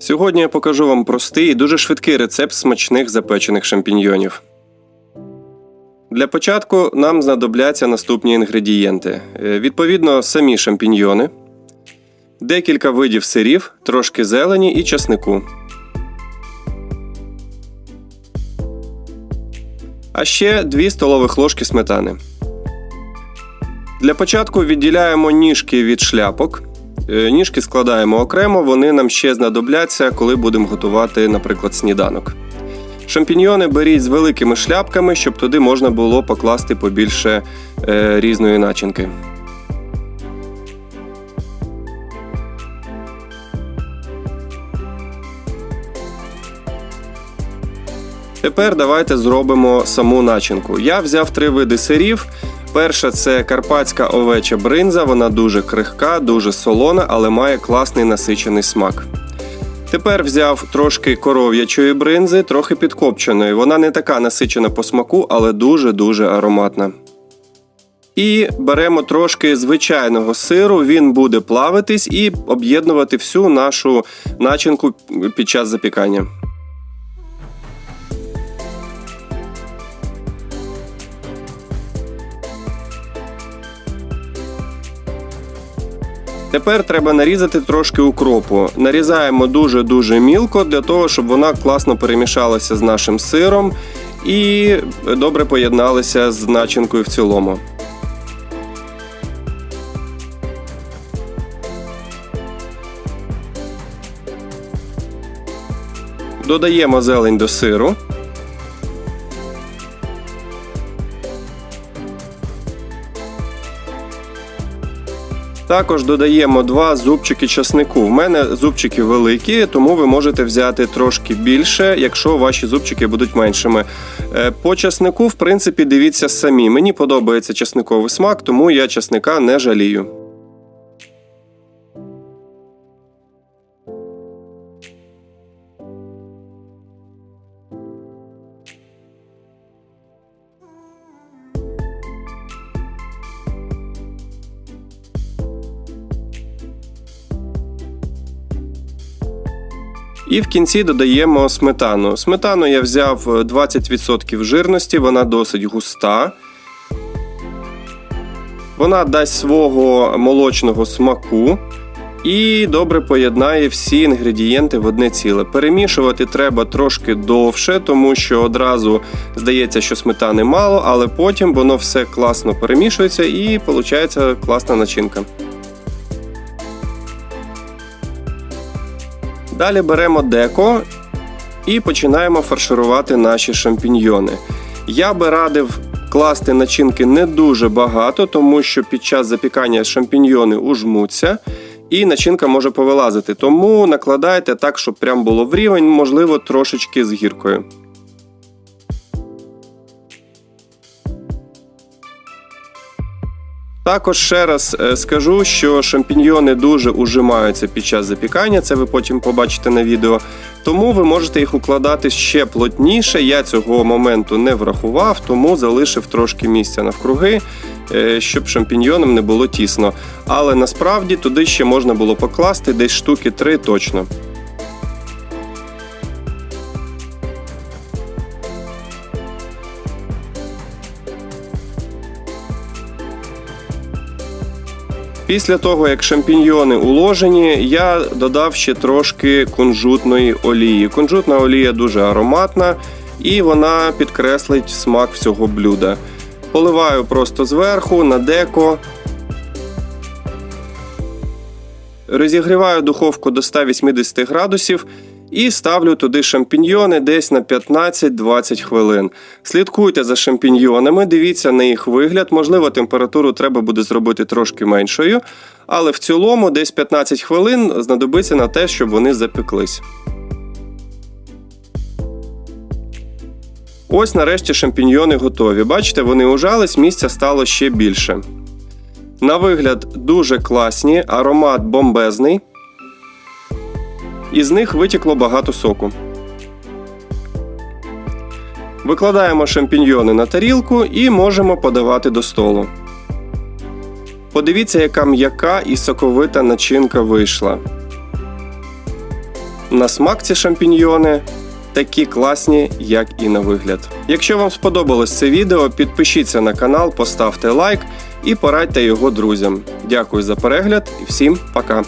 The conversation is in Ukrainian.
Сьогодні я покажу вам простий і дуже швидкий рецепт смачних запечених шампіньйонів. Для початку нам знадобляться наступні інгредієнти: Е, відповідно, самі шампіньйони, декілька видів сирів, трошки зелені і часнику. А ще 2 столових ложки сметани. Для початку відділяємо ніжки від шляпок. Е, Ніжки складаємо окремо, вони нам ще знадобляться, коли будемо готувати, наприклад, сніданок. Шампіньйони беріть з великими шляпками, щоб туди можна було покласти побільше е, різної начинки. Тепер давайте зробимо саму начинку. Я взяв три види сирів. Перша це карпатська овеча бринза, вона дуже крихка, дуже солона, але має класний насичений смак. Тепер взяв трошки коров'ячої бринзи, трохи підкопченої. Вона не така насичена по смаку, але дуже-дуже ароматна. І беремо трошки звичайного сиру, він буде плавитись і об'єднувати всю нашу начинку під час запікання. Тепер треба нарізати трошки укропу. Нарізаємо дуже-дуже мілко для того, щоб вона класно перемішалася з нашим сиром і добре поєдналася з начинкою в цілому. Додаємо зелень до сиру. Також додаємо два зубчики часнику. В мене зубчики великі, тому ви можете взяти трошки більше, якщо ваші зубчики будуть меншими. Е, По часнику, в принципі, дивіться самі. Мені подобається часниковий смак, тому я часника не жалію. І в кінці додаємо сметану. Сметану я взяв 20% жирності, вона досить густа. Вона дасть свого молочного смаку і добре поєднає всі інгредієнти в одне ціле. Перемішувати треба трошки довше, тому що одразу здається, що сметани мало, але потім воно все класно перемішується і виходить класна начинка. Далі беремо деко і починаємо фарширувати наші шампіньйони. Я би радив класти начинки не дуже багато, тому що під час запікання шампіньйони ужмуться. І начинка може повилазити, тому накладайте так, щоб прям було в рівень, можливо, трошечки з гіркою. Також ще раз е, скажу, що шампіньйони дуже ужимаються під час запікання, це ви потім побачите на відео. Тому ви можете їх укладати ще плотніше. Я цього моменту не врахував, тому залишив трошки місця навкруги, е, щоб шампіньйонам не було тісно. Але насправді туди ще можна було покласти десь штуки 3 точно. Після того, як шампіньйони уложені, я додав ще трошки кунжутної олії. Кунжутна олія дуже ароматна і вона підкреслить смак всього блюда. Поливаю просто зверху на деко. Розігріваю духовку до 180 градусів і ставлю туди шампіньйони десь на 15-20 хвилин. Слідкуйте за шампіньйонами, дивіться на їх вигляд. Можливо, температуру треба буде зробити трошки меншою, але в цілому десь 15 хвилин знадобиться на те, щоб вони запеклись. Ось нарешті шампіньйони готові. Бачите, вони ужались, місця стало ще більше. На вигляд дуже класні, аромат бомбезний. Із них витікло багато соку. Викладаємо шампіньйони на тарілку і можемо подавати до столу. Подивіться, яка м'яка і соковита начинка вийшла. на смак ці шампіньйони такі класні, як і на вигляд. Якщо вам сподобалось це відео, підпишіться на канал, поставте лайк і порадьте його друзям. Дякую за перегляд і всім пока!